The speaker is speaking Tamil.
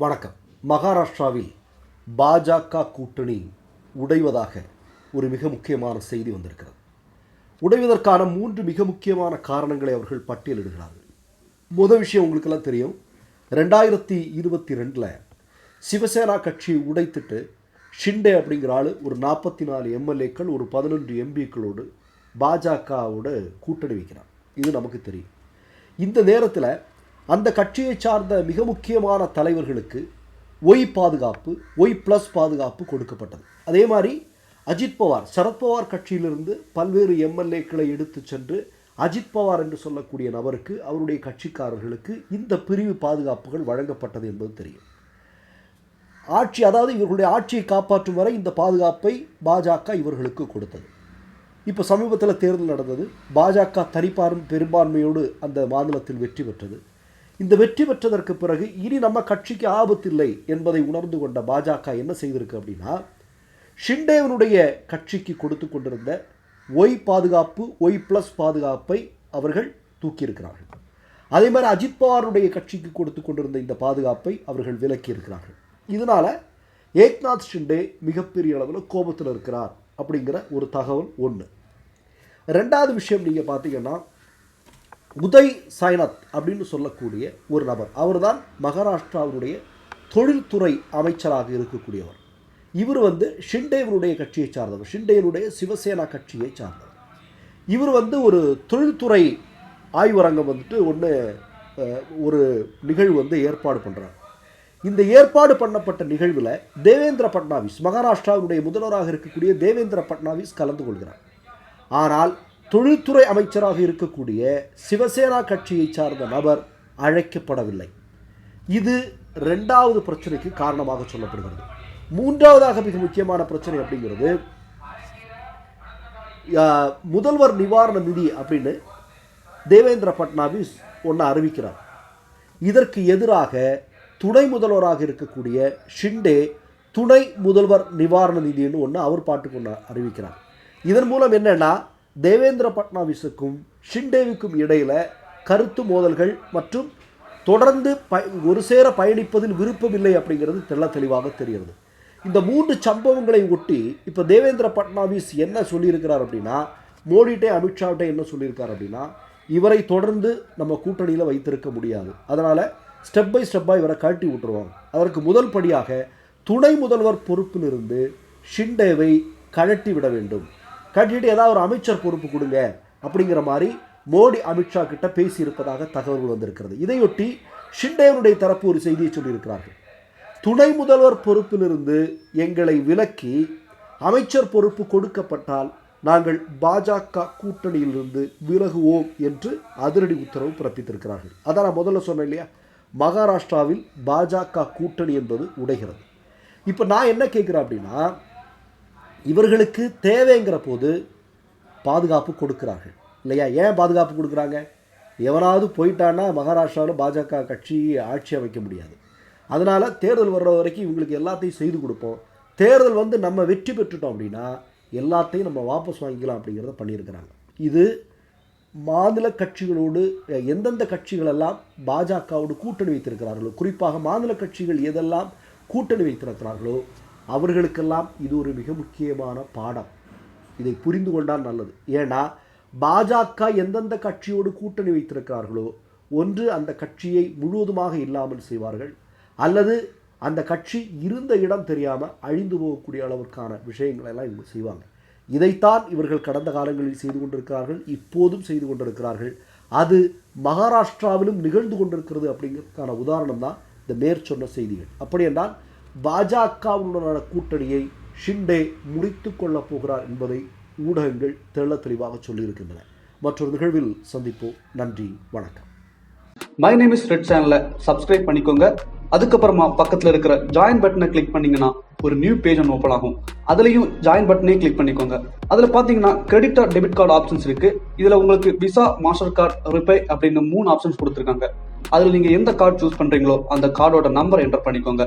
வணக்கம். மகாராஷ்டிராவில் பாஜக கூட்டணி உடைவதாக ஒரு மிக முக்கியமான செய்தி வந்திருக்கிறது. உடைவதற்கான மூன்று மிக முக்கியமான காரணங்களை அவர்கள் பட்டியலிடுகிறார்கள். முதல் விஷயம் உங்களுக்கெல்லாம் தெரியும். ரெண்டாயிரத்தி இருபத்தி ரெண்டில் சிவசேனா கட்சியை உடைத்துட்டு ஷிண்டே அப்படிங்கிற ஆள் ஒரு நாற்பத்தி நாலு எம்எல்ஏக்கள் ஒரு பதினொன்று எம்பிக்களோடு பாஜகவோட கூட்டணி வைக்கிறார். இது நமக்கு தெரியும். இந்த நேரத்தில் அந்த கட்சியை சார்ந்த மிக முக்கியமான தலைவர்களுக்கு ஒய் பாதுகாப்பு ஒய் ப்ளஸ் பாதுகாப்பு கொடுக்கப்பட்டது. அதே மாதிரி அஜித் பவார் சரத்பவார் கட்சியிலிருந்து பல்வேறு எம்எல்ஏக்களை எடுத்து சென்று அஜித் பவார் என்று சொல்லக்கூடிய நபருக்கு அவருடைய கட்சிக்காரர்களுக்கு இந்த பிரிவு பாதுகாப்புகள் வழங்கப்பட்டது என்பது தெரியும். ஆட்சி அதாவது இவர்களுடைய ஆட்சியை காப்பாற்றும் வரை இந்த பாதுகாப்பை பாஜக இவர்களுக்கு கொடுத்தது. இப்போ சமீபத்தில் தேர்தல் நடந்தது. பாஜக தனிப்பாரும் பெரும்பான்மையோடு அந்த மாநிலத்தில் வெற்றி பெற்றது. இந்த வெற்றி பெற்றதற்கு பிறகு இனி நம்ம கட்சிக்கு ஆபத்தில்லை என்பதை உணர்ந்து கொண்ட பாஜக என்ன செய்திருக்கு அப்படின்னா ஷிண்டேவனுடைய கட்சிக்கு கொடுத்து கொண்டிருந்த ஒய் பாதுகாப்பு ஒய் ப்ளஸ் பாதுகாப்பை அவர்கள் தூக்கியிருக்கிறார்கள். அதே மாதிரி அஜித் பவாருடைய கட்சிக்கு கொடுத்து கொண்டிருந்த இந்த பாதுகாப்பை அவர்கள் விலக்கி இருக்கிறார்கள் இதனால் ஏக்நாத் ஷிண்டே மிகப்பெரிய அளவில் கோபத்தில் இருக்கிறார் அப்படிங்கிற ஒரு தகவல் ஒன்று ரெண்டாவது விஷயம் நீங்கள் பார்த்தீங்கன்னா உதய் சாய்நாத் அப்படின்னு சொல்லக்கூடிய ஒரு நபர். அவர்தான் மகாராஷ்டிராவினுடைய தொழில்துறை அமைச்சராக இருக்கக்கூடியவர். இவர் வந்து ஷிண்டேவனுடைய கட்சியை சார்ந்தவர். ஷிண்டேனுடைய சிவசேனா கட்சியை சார்ந்தவர். இவர் வந்து ஒரு தொழில்துறை ஆய்வரங்கம் வந்துட்டு ஒன்று ஒரு நிகழ்வு வந்து ஏற்பாடு பண்ணுறார் இந்த ஏற்பாடு பண்ணப்பட்ட நிகழ்வில் தேவேந்திர பட்னாவிஸ் மகாராஷ்டிராவுடைய முதல்வராக இருக்கக்கூடிய தேவேந்திர பட்னாவிஸ் கலந்து கொள்கிறார். ஆனால் தொழில்துறை அமைச்சராக இருக்கக்கூடிய சிவசேனா கட்சியை சார்ந்த நபர் அழைக்கப்படவில்லை. இது ரெண்டாவது பிரச்சனைக்கு காரணமாக சொல்லப்படுகிறது. மூன்றாவதாக மிக முக்கியமான பிரச்சனை அப்படிங்கிறது முதல்வர் நிவாரண நிதி அப்படின்னு தேவேந்திர பட்னாவிஸ் ஒன்று அறிவிக்கிறார். இதற்கு எதிராக துணை முதல்வராக இருக்கக்கூடிய ஷிண்டே துணை முதல்வர் நிவாரண நிதின்னு ஒன்று அவர் பாட்டுக்கு ஒன்று அறிவிக்கிறார். இதன் மூலம் என்னென்னா தேவேந்திர பட்னாவிஸுக்கும் ஷிண்டேவுக்கும் இடையில் கருத்து மோதல்கள் மற்றும் தொடர்ந்து ப ஒரு சேர பயணிப்பதில் விருப்பமில்லை அப்படிங்கிறது தெள்ள தெளிவாக தெரிகிறது. இந்த மூன்று சம்பவங்களை ஒட்டி இப்போ தேவேந்திர பட்னாவிஸ் என்ன சொல்லியிருக்கிறார் அப்படின்னா மோடிட்டே அமித்ஷாவிட்டே என்ன சொல்லியிருக்கார் அப்படின்னா இவரை தொடர்ந்து நம்ம கூட்டணியில் வைத்திருக்க முடியாது. அதனால் ஸ்டெப் பை ஸ்டெப்பாக இவரை கழட்டி விட்டுருவாங்க. அதற்கு முதல் படியாக துணை முதல்வர் பொறுப்பிலிருந்து ஷிண்டேவை கழட்டி விட வேண்டும். கட்டிட்டு ஏதாவது ஒரு அமைச்சர் பொறுப்பு கொடுங்க அப்படிங்கிற மாதிரி மோடி அமித்ஷா கிட்ட பேசியிருப்பதாக தகவல்கள் வந்திருக்கிறது. இதையொட்டி ஷிண்டேவனுடைய தரப்பு ஒரு செய்தியை சொல்லியிருக்கிறார்கள். துணை முதல்வர் பொறுப்பிலிருந்து எங்களை விலக்கி அமைச்சர் பொறுப்பு கொடுக்கப்பட்டால் நாங்கள் பாஜக கூட்டணியிலிருந்து விலகுவோம் என்று அதிரடி உத்தரவு பிறப்பித்திருக்கிறார்கள். அதான் நான் முதல்ல சொன்னேன் இல்லையா? மகாராஷ்டிராவில் பாஜக கூட்டணி என்பது உடைகிறது. இப்போ நான் என்ன கேட்குறேன் அப்படின்னா இவர்களுக்கு தேவைங்கிற போது பாதுகாப்பு கொடுக்குறார்கள். இல்லையா? ஏன் பாதுகாப்பு கொடுக்குறாங்க? எவனாவது போயிட்டான்னா மகாராஷ்டிராவில் பாஜக கட்சி ஆட்சி அமைக்க முடியாது. அதனால் தேர்தல் வர்ற வரைக்கும் இவங்களுக்கு எல்லாத்தையும் செய்து கொடுப்போம். தேர்தல் வந்து நம்ம வெற்றி பெற்றுட்டோம் அப்படின்னா எல்லாத்தையும் நம்ம வாபஸ் வாங்கிக்கலாம் அப்படிங்கிறத பண்ணியிருக்கிறாங்க. இது மாநில கட்சிகளோடு எந்தெந்த கட்சிகளெல்லாம் பாஜகவோடு கூட்டணி வைத்திருக்கிறார்களோ குறிப்பாக மாநில கட்சிகள் எதெல்லாம் கூட்டணி வைத்திருக்கிறார்களோ அவர்களுக்கெல்லாம் இது ஒரு மிக முக்கியமான பாடம். இதை புரிந்து கொண்டால் நல்லது. ஏன்னா பாஜக எந்தெந்த கட்சியோடு கூட்டணி வைத்திருக்கிறார்களோ ஒன்று அந்த கட்சியை முழுவதுமாக இல்லாமல் செய்வார்கள். அல்லது அந்த கட்சி இருந்த இடம் தெரியாமல் அழிந்து போகக்கூடிய அளவிற்கான விஷயங்களை எல்லாம் இவங்க செய்வாங்க. இதைத்தான் இவர்கள் கடந்த காலங்களில் செய்து கொண்டிருக்கிறார்கள் இப்போதும் செய்து கொண்டிருக்கிறார்கள். அது மகாராஷ்டிராவிலும் நிகழ்ந்து கொண்டிருக்கிறது அப்படிங்கிறதுக்கான உதாரணம் தான் இந்த மேற்சொன்ன செய்திகள். அப்படி என்றால் பாஜகவுடனான கூட்டணியை ஷிண்டே முடித்து கொள்ளப் போகிறார் என்பதை ஊடகங்கள் தெள்ள தெளிவாக சொல்லியிருக்கின்றன. மற்றொரு நிகழ்வில் சந்திப்போம். நன்றி வணக்கம். மை நேம் இஸ் ரெட் சேனலை சப்ஸ்கிரைப் பண்ணிக்கோங்க. அதுக்கப்புறமா பக்கத்தில் இருக்கிற ஜாயின் பட்டனை கிளிக் பண்ணீங்கன்னா ஒரு நியூ பேஜ் ஒன்று ஓப்பன் ஆகும். அதுலேயும் ஜாயின் பட்டனே கிளிக் பண்ணிக்கோங்க. அதில் பார்த்தீங்கன்னா credit or debit card options இருக்கு. இதில் உங்களுக்கு விசா மாஸ்டர் கார்டு ரிப்பே அப்படின்னு மூணு ஆப்ஷன்ஸ் கொடுத்துருக்காங்க. அதில் நீங்கள் எந்த கார்டு சூஸ் பண்ணுறீங்களோ அந்த கார்டோட நம்பர் என்டர் பண்ணிக்கோங்க.